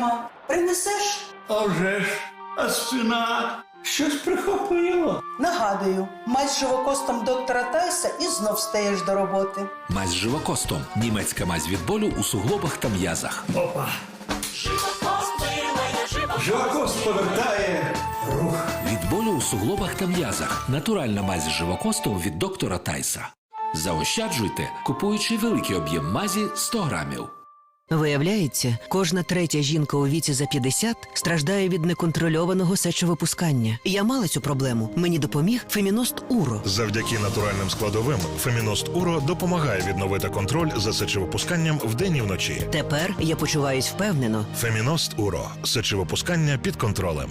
нема. Принесеш? А вже ж, а спина щось прихопило. Нагадую, мазь живокостом доктора Тайса і знов стаєш до роботи. Мазь з живокостом. Німецька мазь від болю у суглобах та м'язах. Опа. Живокост повертає рух. Від болю у суглобах та м'язах. Натуральна мазь з живокостом від доктора Тайса. Заощаджуйте, купуючи великий об'єм мазі 100 грамів. Виявляється, кожна третя жінка у віці за 50 страждає від неконтрольованого сечовипускання. Я мала цю проблему. Мені допоміг феміност Уро. Завдяки натуральним складовим Феміност Уро допомагає відновити контроль за сечовипусканням вдень і вночі. Тепер я почуваюсь впевнено. Феміност Уро сечовипускання під контролем.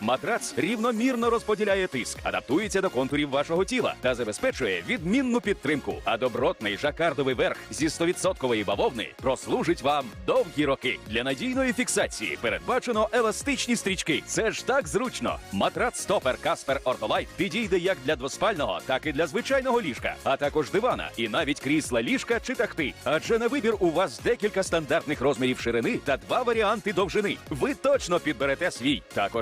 матрац рівномірно розподіляє тиск, адаптується до контурів вашого тіла та забезпечує відмінну підтримку. А добротний жакардовий верх зі 100% бавовни прослужить вам довгі роки. Для надійної фіксації передбачено еластичні стрічки. Це ж так зручно. Матрац Стопер Каспер Ортолайт підійде як для двоспального, так і для звичайного ліжка, а також дивана і навіть крісла ліжка чи тахти. Адже на вибір у вас декілька стандартних розмірів ширини та два варіанти довжини. Ви точно підберете свій. Також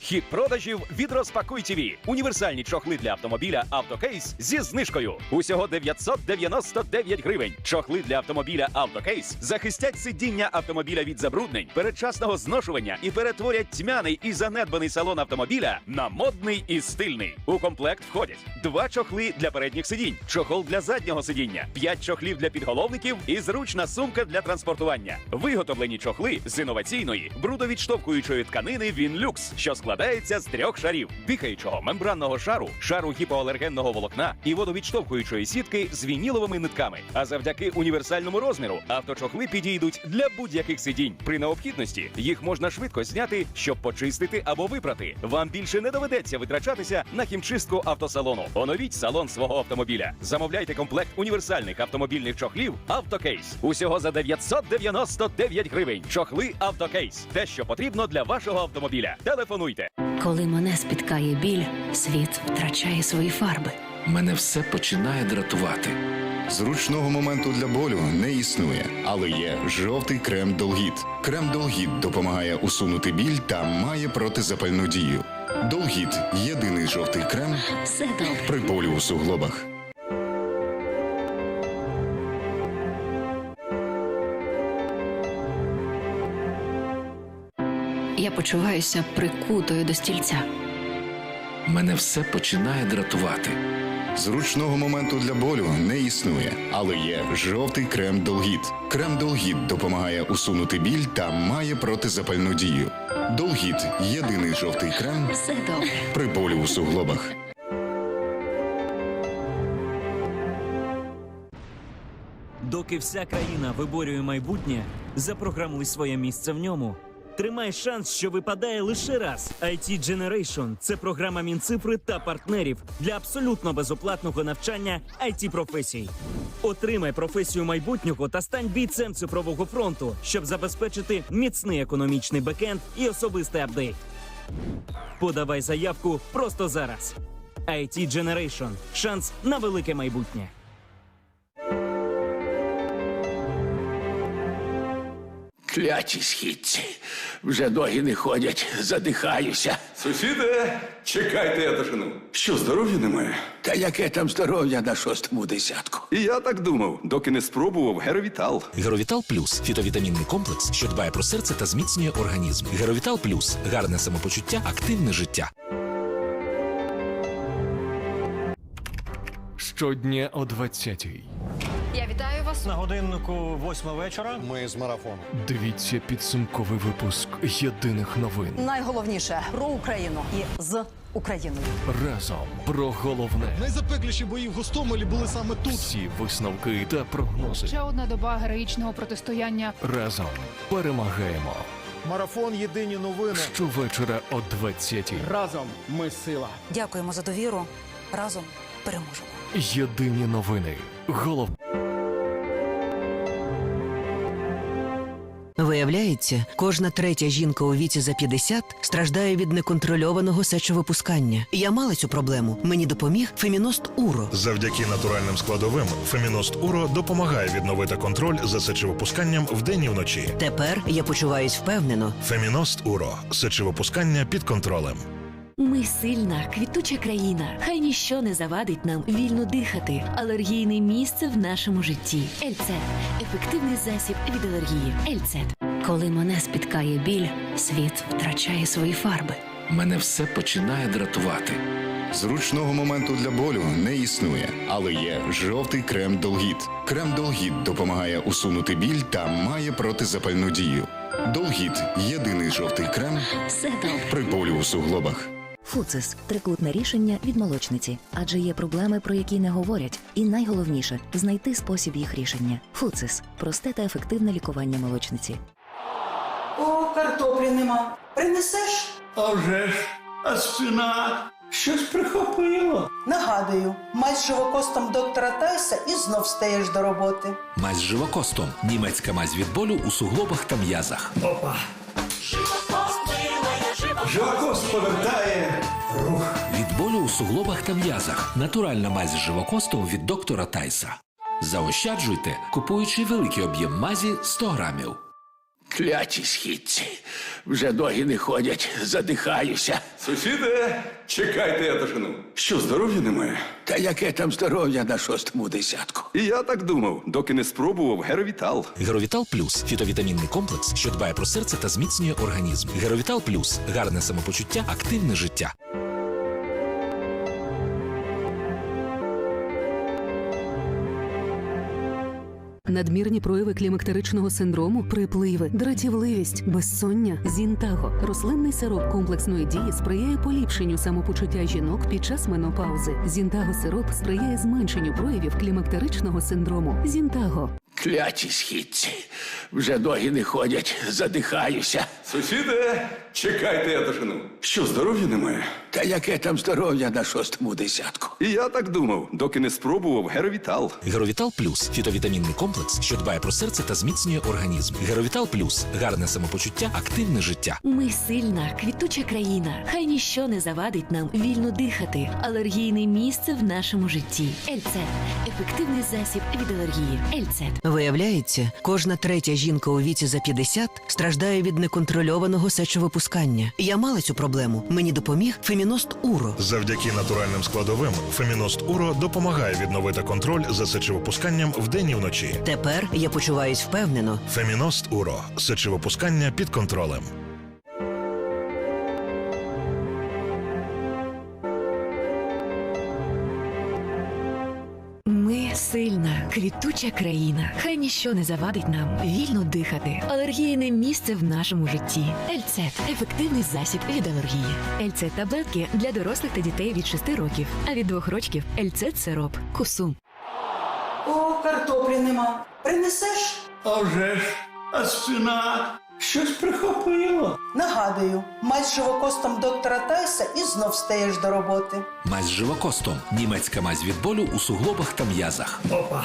Хід продажів від Розпакуй ТВ. Універсальні чохли для автомобіля Автокейс зі знижкою. Усього 999 гривень. Чохли для автомобіля Автокейс захистять сидіння автомобіля від забруднень, передчасного зношування і перетворять тьмяний і занедбаний салон автомобіля на модний і стильний. У комплект входять два чохли для передніх сидінь, чохол для заднього сидіння, п'ять чохлів для підголовників і зручна сумка для транспортування. Виготовлені чохли з інноваційної брудовідштовхуючої тканини Вінлюкс, що складається з трьох шарів: дихаючого мембранного шару, шару гіпоалергенного волокна і водовідштовхуючої сітки з вініловими нитками. А завдяки універсальному розміру авточохли підійдуть для будь-яких сидінь. При необхідності їх можна швидко зняти, щоб почистити або випрати. Вам більше не доведеться витрачатися на хімчистку автосалону. Оновіть салон свого автомобіля. Замовляйте комплект універсальних автомобільних чохлів Автокейс. Усього за 999 гривень. Чохли Автокейс. Те, що потрібно для вашого автомобіля. Телефонуйте. Коли мене спіткає біль, світ втрачає свої фарби. Мене все починає дратувати. Зручного моменту для болю не існує, але є жовтий крем Долгіт. Крем Долгіт допомагає усунути біль та має протизапальну дію. Долгіт єдиний жовтий крем Все добре. при болю у суглобах. Я почуваюся прикутою до стільця. Мене все починає дратувати. Зручного моменту для болю не існує, але є жовтий крем Долгіт. Крем Долгіт допомагає усунути біль та має протизапальну дію. Долгіт єдиний жовтий крем Все добре. при болю у суглобах. Доки вся країна виборює майбутнє, запрограмуй своє місце в ньому. Тримай шанс, що випадає лише раз. IT Generation – це програма Мінцифри та партнерів для абсолютно безоплатного навчання it професій. Отримай професію майбутнього та стань бійцем цифрового фронту, щоб забезпечити міцний економічний бекенд і особистий апдейт. Подавай заявку просто зараз. IT Generation – шанс на велике майбутнє. Кляті східці. Вже ноги не ходять, задихаюся. Сусіде, чекайте я дожену. Що, здоров'я немає? Та яке там здоров'я на шостому десятку? І я так думав, доки не спробував Геровітал. Геровітал Плюс фітовітамінний комплекс, що дбає про серце та зміцнює організм. Геровітал Плюс гарне самопочуття, активне життя. Щодня о 20-й. Я вітаю вас. На годиннику восьма вечора. Ми з марафону. Дивіться підсумковий випуск єдиних новин. Найголовніше про Україну і з Україною. Разом про головне. Найзапекліші бої в Гостомелі були саме тут. Всі висновки та прогнози. Ще одна доба героїчного протистояння. Разом перемагаємо. Марафон Єдині новини. Щовечора о 20-й. Разом ми сила. Дякуємо за довіру. Разом переможемо. Єдині новини. Голов. Виявляється, кожна третя жінка у віці за 50 страждає від неконтрольованого сечовипускання. Я мала цю проблему. Мені допоміг Феміност Уро. Завдяки натуральним складовим Феміност Уро допомагає відновити контроль за сечовипусканням вдень і вночі. Тепер я почуваюсь впевнено. Феміност Уро сечовипускання під контролем. Ми сильна, квітуча країна. Хай ніщо не завадить нам вільно дихати. Алергійне місце в нашому житті. Ельцет ефективний засіб від алергії. Ельцет. Коли мене спіткає біль, світ втрачає свої фарби. Мене все починає дратувати. Зручного моменту для болю не існує, але є жовтий крем Долгіт. Крем Долгіт допомагає усунути біль та має протизапальну дію. Долгіт єдиний жовтий крем Все добре. при болю у суглобах. Фуцис трикутне рішення від молочниці, адже є проблеми, про які не говорять, і найголовніше знайти спосіб їх рішення. Фуцис просте та ефективне лікування молочниці. О, картоплі нема. Принесеш? А вже ж, а спина щось прихопило. Нагадую, мазь з живокостом доктора Тайса і знов стаєш до роботи. Мазь з живокостом. Німецька мазь від болю у суглобах та м'язах. Опа. Живокост повертає рух. Від болю у суглобах та м'язах. Натуральна мазь з живокостом від доктора Тайса. Заощаджуйте, купуючи великий об'єм мазі 100 грамів. Кляті східці. Вже ноги не ходять, задихаюся. Сусіде, чекайте я дожену. Що, здоров'я немає? Та яке там здоров'я на шостому десятку? І я так думав, доки не спробував Геровітал. Геровітал Плюс фітовітамінний комплекс, що дбає про серце та зміцнює організм. Геровітал Плюс гарне самопочуття, активне життя. Надмірні прояви клімактеричного синдрому, припливи, дратівливість, безсоння, зінтаго. Рослинний сироп комплексної дії сприяє поліпшенню самопочуття жінок під час менопаузи. Зінтаго сироп сприяє зменшенню проявів клімактеричного синдрому. Зінтаго. Кляті східці. Вже ноги не ходять, задихаюся. Сусіде, чекайте я дожену. Що, здоров'я немає? Та яке там здоров'я на шостому десятку? І я так думав, доки не спробував Геровітал. Геровітал Плюс фітовітамінний комплекс, що дбає про серце та зміцнює організм. Геровітал Плюс гарне самопочуття, активне життя. Ми сильна, квітуча країна. Хай ніщо не завадить нам вільно дихати. Алергійне місце в нашому житті. Ельцет ефективний засіб від алергії. Ельцет. Виявляється, кожна третя жінка у віці за 50 страждає від неконтрольованого сечовипускання. Я мала цю проблему. Мені допоміг Феміност Уро. Завдяки натуральним складовим Феміност Уро допомагає відновити контроль за сечовипусканням вдень і вночі. Тепер я почуваюсь впевнено. Феміност Уро сечовипускання під контролем. Квітуча країна. Хай ніщо не завадить нам вільно дихати. Алергійне місце в нашому житті. Ельцет ефективний засіб від алергії. Ельцет таблетки для дорослих та дітей від 6 років, а від 2 років Ельцет сироп. Кусум. О, картоплі нема. Принесеш? А вже ж, а спина щось прихопило. Нагадую, мазь з живокостом доктора Тайса і знов стаєш до роботи. Мазь з живокостом. Німецька мазь від болю у суглобах та м'язах. Опа.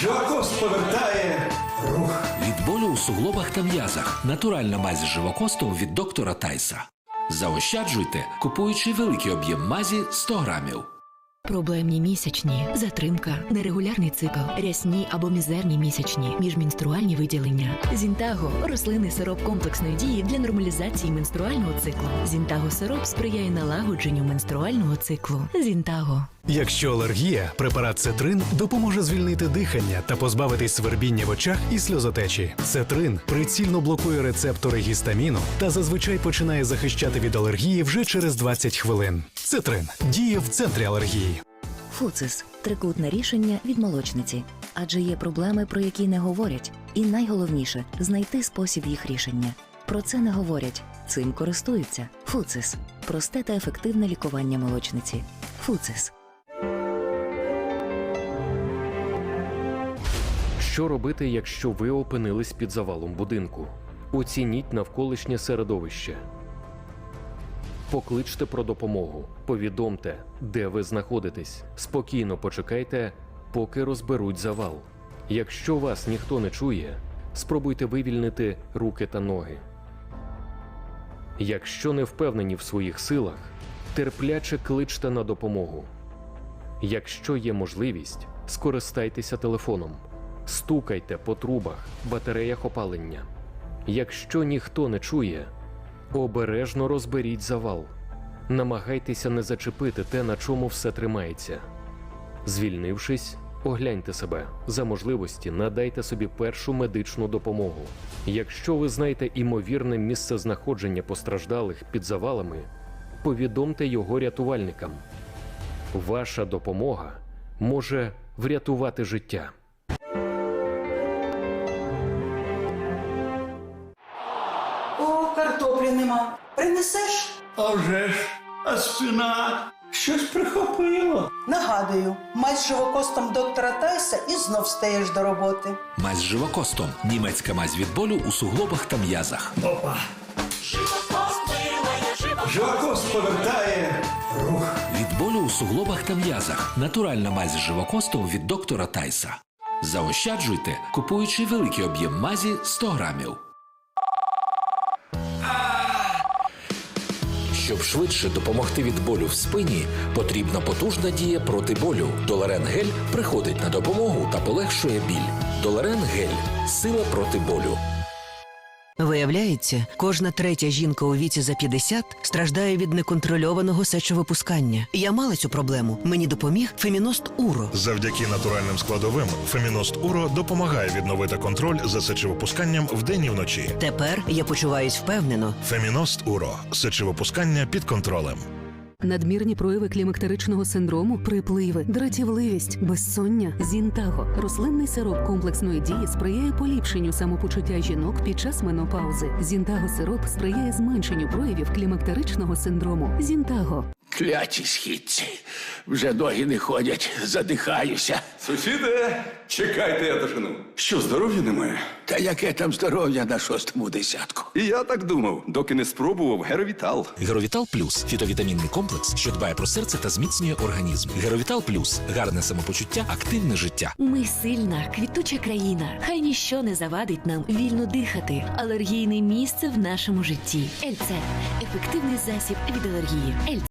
Живокост повертає рух. Від болю у суглобах та м'язах. Натуральна мазь з живокостом від доктора Тайса. Заощаджуйте, купуючи великий об'єм мазі 100 грамів. Проблемні місячні, затримка, нерегулярний цикл, рясні або мізерні місячні, міжменструальні виділення. Зінтаго рослинний сироп комплексної дії для нормалізації менструального циклу. Зінтаго сироп сприяє налагодженню менструального циклу. Зінтаго. Якщо алергія, препарат Цетрин допоможе звільнити дихання та позбавитись свербіння в очах і сльозотечі. Цетрин прицільно блокує рецептори гістаміну та зазвичай починає захищати від алергії вже через 20 хвилин. Цетрин діє в центрі алергії. Фуцис трикутне рішення від молочниці. Адже є проблеми, про які не говорять. І найголовніше знайти спосіб їх рішення. Про це не говорять, цим користуються. Фуцис просте та ефективне лікування молочниці. Фуцис. Що робити, якщо ви опинились під завалом будинку? Оцініть навколишнє середовище. Покличте про допомогу. Повідомте, де ви знаходитесь. Спокійно почекайте, поки розберуть завал. Якщо вас ніхто не чує, спробуйте вивільнити руки та ноги. Якщо не впевнені в своїх силах, терпляче кличте на допомогу. Якщо є можливість, скористайтеся телефоном. Стукайте по трубах, батареях опалення. Якщо ніхто не чує, обережно розберіть завал. Намагайтеся не зачепити те, на чому все тримається. Звільнившись, огляньте себе. За можливості надайте собі першу медичну допомогу. Якщо ви знаєте імовірне місце знаходження постраждалих під завалами, повідомте його рятувальникам. Ваша допомога може врятувати життя. О, картоплі нема. Принесеш? А вже ж, а спина щось прихопило. Нагадую, мазь з живокостом доктора Тайса і знов стаєш до роботи. Мазь з живокостом. Німецька мазь від болю у суглобах та м'язах. Опа. Живокост повертає рух. Від болю у суглобах та м'язах. Натуральна мазь з живокостом від доктора Тайса. Заощаджуйте, купуючи великий об'єм мазі 100 грамів. Щоб швидше допомогти від болю в спині, потрібна потужна дія проти болю. Доларен гель приходить на допомогу та полегшує біль. Доларен гель сила проти болю. Виявляється, кожна третя жінка у віці за 50 страждає від неконтрольованого сечовипускання. Я мала цю проблему. Мені допоміг Феміност Уро. Завдяки натуральним складовим Феміност Уро допомагає відновити контроль за сечовипусканням вдень і вночі. Тепер я почуваюсь впевнено. Феміност Уро сечовипускання під контролем. Надмірні прояви клімактеричного синдрому, припливи, дратівливість, безсоння, зінтаго. Рослинний сироп комплексної дії сприяє поліпшенню самопочуття жінок під час менопаузи. Зінтаго сироп сприяє зменшенню проявів клімактеричного синдрому. Зінтаго. Кляті східці. Вже ноги не ходять, задихаюся. Сусіде, чекайте я дожену. Що, здоров'я немає? Та яке там здоров'я на шостому десятку? І я так думав, доки не спробував Геровітал. Геровітал Плюс фітовітамінний комплекс, що дбає про серце та зміцнює організм. Геровітал Плюс гарне самопочуття, активне життя. Ми сильна, квітуча країна. Хай ніщо не завадить нам вільно дихати. Алергійне місце в нашому житті. Ельце ефективний засіб від алергії. Ельце.